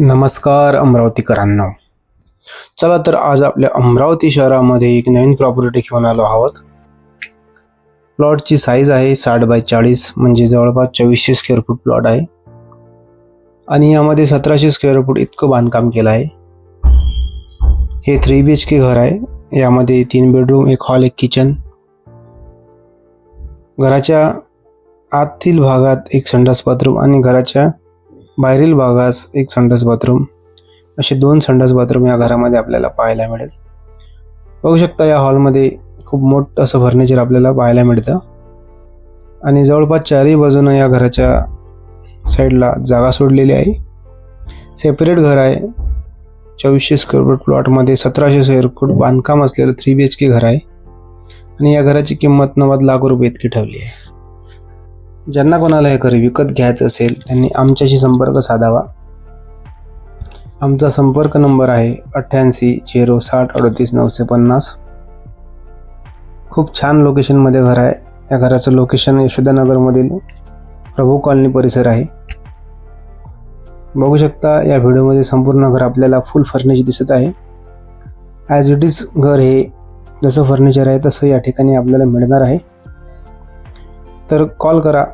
नमस्कार अमरावतीकरांना. चला तर आज आपल्या अमरावती शहरामध्ये एक नवीन प्रॉपर्टी घेऊन आलो आहोत. प्लॉटची साईज आहे साठ बाय चाळीस म्हणजे जवळपास चोवीसशे स्क्वेअर फूट प्लॉट आहे. आणि यामध्ये सतराशे स्क्वेअर फूट इतकं बांधकाम केलं आहे. हे थ्री बी एच के घर आहे. यामध्ये तीन बेडरूम एक हॉल एक किचन घराच्या आतील भागात एक संडास बाथरूम आणि घराच्या बाहेरील भागास एक संडास बाथरूम असे दोन संडास बाथरूम या घरामध्ये आपल्याला पाहायला मिळेल. बघू शकता या हॉलमध्ये खूप मोठं असं फर्निचर आपल्याला पाहायला मिळतं. आणि जवळपास चारही बाजूनं या घराच्या साईडला जागा सोडलेली आहे. सेपरेट घर आहे. चोवीसशे स्क्वेअर फूट प्लॉटमध्ये सतराशे स्क्वेअर फूट बांधकाम असलेलं थ्री बी एच के घर आहे. आणि या घराची किंमत नव्वद लाख रुपये इतकी ठेवली आहे. ज्यांना कोणाला हे घर विकत घ्यायचं असेल त्यांनी आमच्याशी संपर्क साधावा. आमचा संपर्क नंबर आहे अठ्ठ्याऐंशी झिरो साठ अडतीस नऊशे पन्नास. खूप छान लोकेशनमध्ये घर आहे. या घराचं लोकेशन यशोदानगरमधील प्रभू कॉलनी परिसर आहे. बघू शकता या व्हिडिओमध्ये संपूर्ण घर आपल्याला फुल फर्निचर दिसत आहे. ॲज इट इज घर हे जसं फर्निचर आहे तसं या ठिकाणी आपल्याला मिळणार आहे. तर कॉल करा.